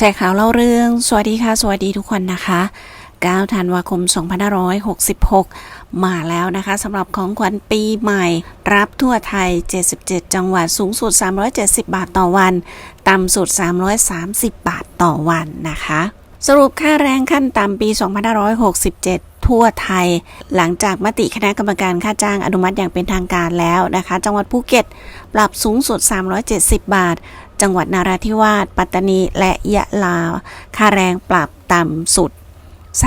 แชร์ข่าวเล่าเรื่อง สวัสดีค่ะ สวัสดีทุกคนนะคะ 9 ธันวาคม 2566 มาแล้วนะคะสำหรับของขวัญปีใหม่ รับทั่วไทย 77 จังหวัดสูงสุด 370 บาทต่อวัน ต่ำสุด 330 บาทต่อวันนะคะ สรุปค่าแรงขั้นต่ำปี 2567ทั่วไทยหลังจากมติคณะกรรมการค่าจ้างอนุมัติอย่างเป็นทางการแล้วนะคะ จังหวัดภูเก็ต ปรับสูงสุด 370 บาท จังหวัดนาราธิวาส ปัตตานี และยะลา ค่าแรงปรับต่ำสุด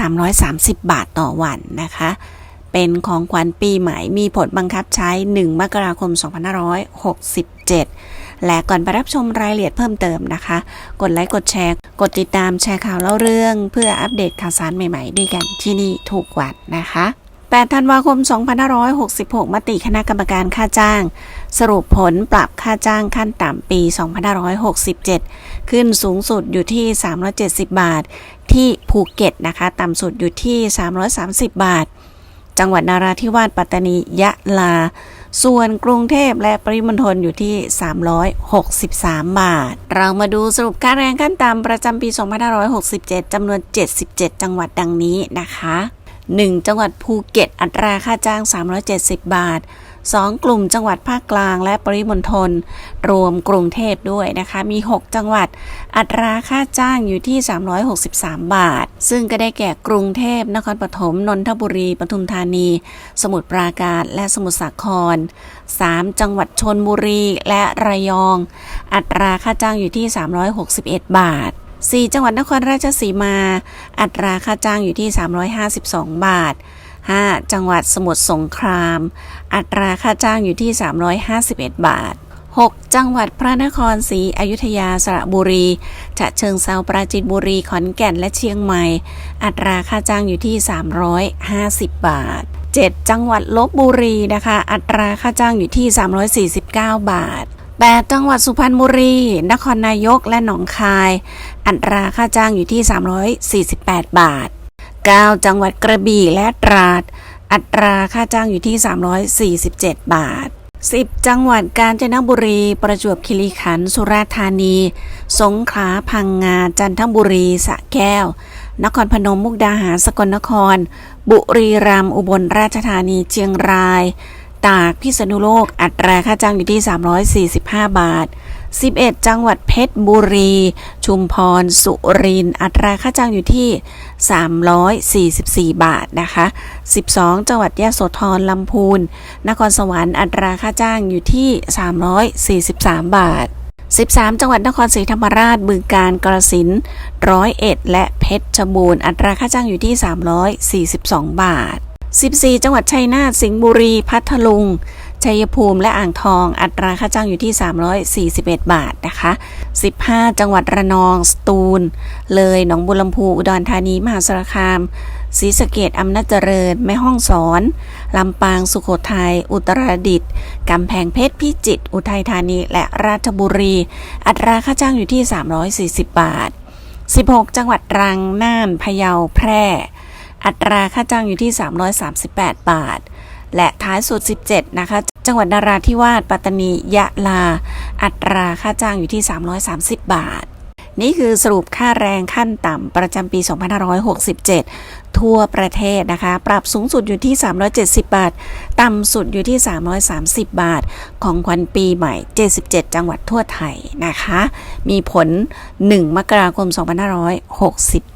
330 บาทต่อวันนะคะ เป็นของขวัญปีใหม่ มีผลบังคับใช้ 1 มกราคม 2567 และก่อนไปรับชมรายละเอียดเพิ่มเติมนะคะ กดไลค์ กดแชร์ กดติดตามแชร์ข่าวเล่าเรื่อง เพื่ออัปเดตข่าวสารใหม่ ๆ ด้วยกันที่นี่ถูกวันนะคะ 8 ธันวาคม 2566 มติคณะกรรมการค่าจ้าง สรุปผลปรับค่าจ้างขั้นต่ำปี 2567 ขึ้นสูงสุดอยู่ที่ 370 บาท ที่ภูเก็ตนะคะ ต่ำสุดอยู่ที่ 330 บาท จังหวัดนาราธิวาสปัตตานียะลา ส่วนกรุงเทพและปริมณฑลอยู่ที่ 363 บาท เรามาดูสรุปค่าแรงขั้นต่ำประจำปี 2567 จำนวน 77 จังหวัดดังนี้นะคะ 1. จังหวัดภูเก็ต อัตราค่าจ้าง 370 บาท 2. กลุ่มจังหวัดภาคกลางและปริมณฑลรวมกรุงเทพด้วยนะคะ มี 6 จังหวัด อัตราค่าจ้างอยู่ที่ 363 บาท ซึ่งก็ได้แก่กรุงเทพนครปฐมนนทบุรีปทุมธานี สมุทรปราการและสมุทรสาคร 3. จังหวัดชนบุรีและระยอง อัตราค่าจ้างอยู่ที่ 361 บาท 4 จังหวัดนครราชสีมา อัตราค่าจ้างอยู่ที่ 352 บาท 5. จังหวัดสมุทรสงคราม อัตราค่าจ้างอยู่ที่ 351 บาท 6. จังหวัดพระนครศรีอยุธยาสระบุรีฉะเชิงเซาปราจีนบุรีขอนแก่นและเชียงใหม่ อัตราค่าจ้างอยู่ที่ 350 บาท 7. จังหวัดลบบุรีนะคะ อัตราค่าจ้างอยู่ที่ 349 บาท 8 จังหวัดสุพรรณบุรี นครนายกและหนองคาย อัตราค่าจ้างอยู่ที่ 348 บาท 9 จังหวัดกระบี่และตราด อัตราค่าจ้างอยู่ที่ 347 บาท 10 จังหวัดกาญจนบุรี ประจวบคีรีขันธ์ สุราษฎร์ธานี สงขลา พังงา จันทบุรี สระแก้ว นครพนม มุกดาหาร สกลนคร บุรีรัมย์ อุบลราชธานี เชียงราย ตากพิษณุโลก อัตราค่าจ้างอยู่ที่ 345 บาท 11 จังหวัดเพชรบุรี ชุมพร สุริน อัตราค่าจ้างอยู่ที่ 344 บาทนะคะ 12 จังหวัดยะโสธรลำพูน นครสวรรค์ อัตราค่าจ้างอยู่ที่ 343 บาท 13 จังหวัดนครศรีธรรมราช บึงกาฬ กระสินร้อยเอ็ด และเพชรบูรณ์ อัตราค่าจ้างอยู่ที่ 342 บาท 14 จังหวัดชัยนาท สิงห์บุรี พัทลุง ชัยภูมิ และอ่างทอง อัตราค่าจ้างอยู่ที่ 341 บาทนะคะ 15 จังหวัดระนอง สตูล เลย หนองบุรลำพู อุดรธานี มหาสารคาม ศรีสะเกดอำนาจเจริญ แม่ห้องสอน ลำปาง สุโขทัย อุตรดิตถ์ กำแพงเพชร พิจิตร อุทัยธานี และราชบุรี อัตราค่าจ้างอยู่ที่ 340 บาท 16 จังหวัดตรัง น่าน พะเยา แพร่ อัตราค่าจ้างอยู่ที่ 338 บาท และท้ายสุด 17 นะคะ จังหวัดนราธิวาสปัตตานี ยะลา อัตราค่าจ้างอยู่ที่ 330 บาท นี่คือสรุปค่าแรงขั้นต่ำประจำปี 2567 ทั่วประเทศนะคะ ปรับสูงสุดอยู่ที่ 370 บาท ต่ำสุดอยู่ที่ 330 บาท ของขวัญปีใหม่ 77 จังหวัดทั่วไทยนะคะ มีผล 1 มกราคม 2567